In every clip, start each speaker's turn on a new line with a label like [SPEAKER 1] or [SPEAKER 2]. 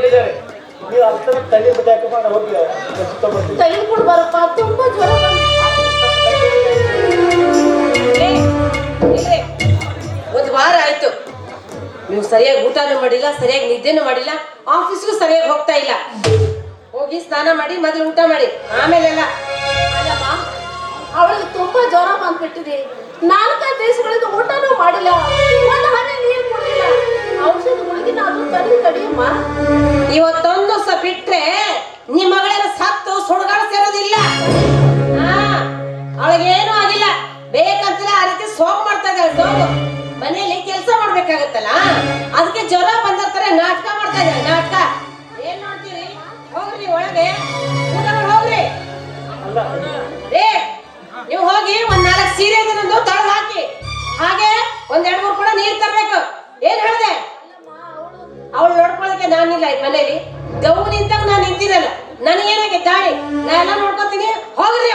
[SPEAKER 1] ಕೊಟ್ಟಿದ್ದಾರೆ ನೀವು ಅರ್ಥ ತಲೆ ಬಿಟ್ಟಾಕ ಮಾಡಿ ಹೋಗಿ
[SPEAKER 2] ತುಂಬಾ ಜ್ವರ
[SPEAKER 3] ಒಂದು ವಾರ ಆಯ್ತು. ನೀವು ಸರಿಯಾಗಿ ಊಟನೂ ಮಾಡಿಲ್ಲ ಸರಿಯಾಗಿ ನಿದ್ದೆನೂ ಮಾಡಿಲ್ಲ ಆಫೀಸ್ಗೂ ಸರಿಯಾಗಿ ಹೋಗ್ತಾ ಇಲ್ಲ. ಹೋಗಿ ಸ್ನಾನ ಮಾಡಿ ಮೊದಲು ಊಟ ಮಾಡಿ. ಆಮೇಲೆಲ್ಲ
[SPEAKER 4] ಅವಳಿಗೆ ತುಂಬಾ ಜ್ವರ ಬಂದ್ಬಿಟ್ಟಿದೆ. ನಾನು ತಡಿಯಮ್ಮ
[SPEAKER 3] ಇವತ್ತೊಂದು ದಿವಸ ಬಿಟ್ರೆ ನಿಮ್ಮ ಮಗಳೇನ ಸತ್ತು ಸುಡ್ಗಾಡ ಸೇರೋದಿಲ್ಲ. ಅವಳಿಗೇನು ಆಗಿಲ್ಲ. ಬೇಕಂತಲೇ ಆ ರೀತಿ ಸೋಪ್ ಮಾಡ್ತಾ ಇದ್ದಾಳೆ ಸೋಗು. ಮನೆಯಲ್ಲಿ ಕೆಲಸ ಮಾಡ್ಬೇಕಾಗತ್ತಲ್ಲ? ಅದಕ್ಕೆ ಜ್ವರ ಬಂದಿರ್ತಾರೆ ನಾಟಕ ಮಾಡ್ತಾ ಇದ್ದಾಳೆ ನಾಟಕ. ಏನ್ ನೋಡ್ತೀರಿ? ಹೋಗ್ರಿ ಒಳಗೆ. ಹೋಗ್ರಿ. ಏ ನೀವು ಹೋಗಿ ಒಂದ್ ನಾಲ್ಕು ಸೀರೆ ನಂದು ತಳಗ್ ಹಾಕಿ. ಹಾಗೆ ಒಂದ್ ಎರಡ್ ಮೂರು ಕೂಡ ನೀರ್ ತರ್ಬೇಕು. ಏನ್ ಹೇಳ್ದೆ? ಅವಳು ನೋಡ್ಕೊಳ್ಳೋಕೆ ನಾನಿಲ್ಲ ಈ ಮನೇಲಿ. ಗೌ ನಿಂತಾಗ ನಾನು ನಿಂತಿರಲ್ಲ ನನಗೇನಾಗೆ ದಾಳಿ ನಾನು ಎಲ್ಲ ನೋಡ್ಕೊತೀನಿ. ಹೋಗ್ರಿ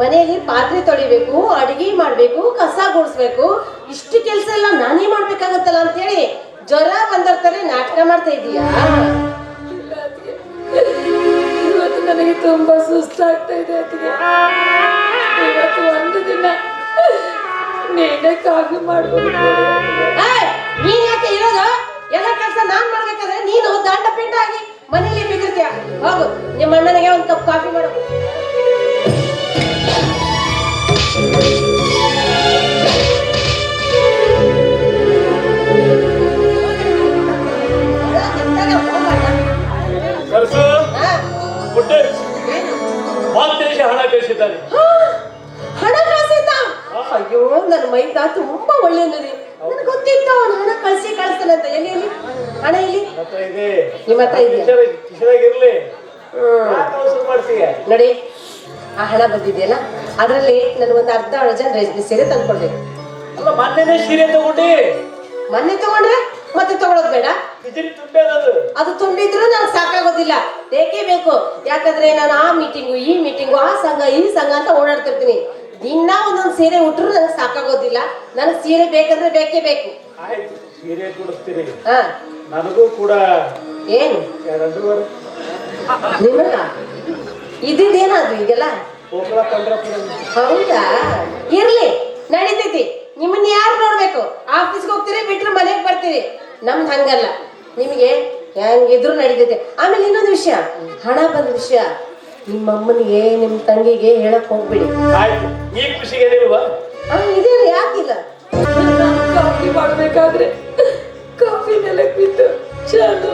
[SPEAKER 3] ಮನೆಯಲ್ಲಿ ಪಾತ್ರೆ ತೊಳಿಬೇಕು ಅಡಿಗೆ ಮಾಡಬೇಕು ಕಸ ಗುಡಿಸ್ಬೇಕು. ಇಷ್ಟು ಕೆಲಸ ಎಲ್ಲ ನಾನೇ ಮಾಡ್ಬೇಕಾಗತ್ತಲ್ಲ ಅಂತೇಳಿ ಜ್ವರ ಬಂದಿರ್ತಾರೆ ನಾಟಕ ಮಾಡ್ತಾ ಇದೀಯಾ
[SPEAKER 4] ಇವತ್ತು ನನಗೆ ತುಂಬಾ ಸುಸ್ತಾಗ್ತಾ ಇದೆ ಇವತ್ತು ಒಂದು ದಿನ ನೀನೇ ಕಾಫಿ ಮಾಡ್ಬೋದು
[SPEAKER 3] ನೀನ್ ಯಾಕೆ ಇರೋದು? ಎಲ್ಲ ಕೆಲಸ ನಾನ್ ಮಾಡ್ಬೇಕಾದ್ರೆ ನೀನು ದಂಡ ಪಿಂಡ ಆಗಿ ಮನೇಲಿ ಬಿದ್ದಿರ್ತೀಯ? ಹೋಗು ನಿಮ್ಮ ಅಣ್ಣನಿಗೆ ಒಂದು ಕಪ್ ಕಾಫಿ ಮಾಡು. ನನ್ನ ಮೈದ ತುಂಬಾ ಒಳ್ಳೆಯದು ನನಗೆ ಗೊತ್ತಿತ್ತು ಅವನು ಹಣ ಕಳ್ಸಿ ಕಳಿಸ್ತಾನಂತ ಎಲ್ಲಿ ಎಲ್ಲಿ? ಹಣ ಇಲ್ಲಿ ನಿಮ್ಮ ಹತ್ರ ಇದೆಯಾ? ನೋಡಿ ಆ ಹಣ ಬಂದಿದೆಯಲ್ಲ ಅದರಲ್ಲಿ ನನಗೊಂದು ಅರ್ಧ ಡಜನ್ ರೇಷ್ಮೆ ಸೀರೆ ತಂದ್ಕೊಂಡೆ
[SPEAKER 1] ಅಲ್ಲ ಮೊನ್ನೆನೇ ಸೀರೆ ತಗೊಂಡಿ.
[SPEAKER 3] ಮೊನ್ನೆ ತಗೊಂಡ್ರೆ? ಮತ್ತೆ ತಗೊಳೋದ್ ಬೇಡ?
[SPEAKER 1] ಅದು?
[SPEAKER 3] ತುಂಬಿದ್ರು ನಾನು ಸಾಕಾಗೋದಿಲ್ಲ. ಬೇಕೇ ಬೇಕು. ಯಾಕಂದ್ರೆ ನಾನು ಆ ಮೀಟಿಂಗು ಈ ಮೀಟಿಂಗು ಆ ಸಂಘ ಈ ಸಂಘ ಅಂತ ಓಡಾಡ್ತಿರ್ತೀನಿ. ದಿನ ಒಂದೊಂದು ಸೀರೆ ಉಟ್ರು ನನಗೆ ಸಾಕಾಗೋದಿಲ್ಲ. ನನಗೆ ಸೀರೆ ಬೇಕಂದ್ರೆ ಬೇಕೇ ಬೇಕು.
[SPEAKER 1] ಆಯ್ತು ಸೀರೆ ಕೊಡಿಸ್ತೀರಿ
[SPEAKER 3] ಹಾ.
[SPEAKER 1] ನನಗೂ ಕೂಡ
[SPEAKER 3] ಏನು?
[SPEAKER 1] ಎರಡೂವರೆ.
[SPEAKER 3] ನಿಮಗ? ಇದೇನಾದ್ರು ಈಗೆಲ್ಲ?
[SPEAKER 1] ಹೋಗ್ಲ
[SPEAKER 3] ಹೌದಾ? ಇರ್ಲಿ ನಡೀತೈತಿ. ನಿಮ್ಮನ್ನ ಯಾರು ನೋಡ್ಬೇಕು? ಆಫೀಸ್ಗೆ ಹೋಗ್ತೀರಿ ಬಿಟ್ರೆ ಮನೆಗೆ ಬರ್ತೀರಿ. ನಮ್ದು ಹಂಗಲ್ಲ. ನಿಮಗೆ ಹೆಂಗಿದ್ರು ನಡೀತೈತೆ. ಆಮೇಲೆ ಇನ್ನೊಂದು ವಿಷಯ. ಹಣ ಬಂದ ವಿಷಯ. ನಿಮ್ಮ ಅಮ್ಮನಿಗೆ ನಿಮ್ಮ ತಂಗಿಗೆ ಹೇಳಕ್ ಹೋಗ್ಬಿಡಿ.
[SPEAKER 1] ಆಯ್ತು. ಈ ಖುಷಿಗೆ ನಿಲ್ವಾ?
[SPEAKER 3] ಆ, ಯಾಕಿಲ್ಲ
[SPEAKER 4] ಕಾಫಿ ಮಾಡ್ಬೇಕಾದ್ರೆ ಕಾಫಿ ನೆಲಕ್ ಬಿದ್ದು ಚೆಂದ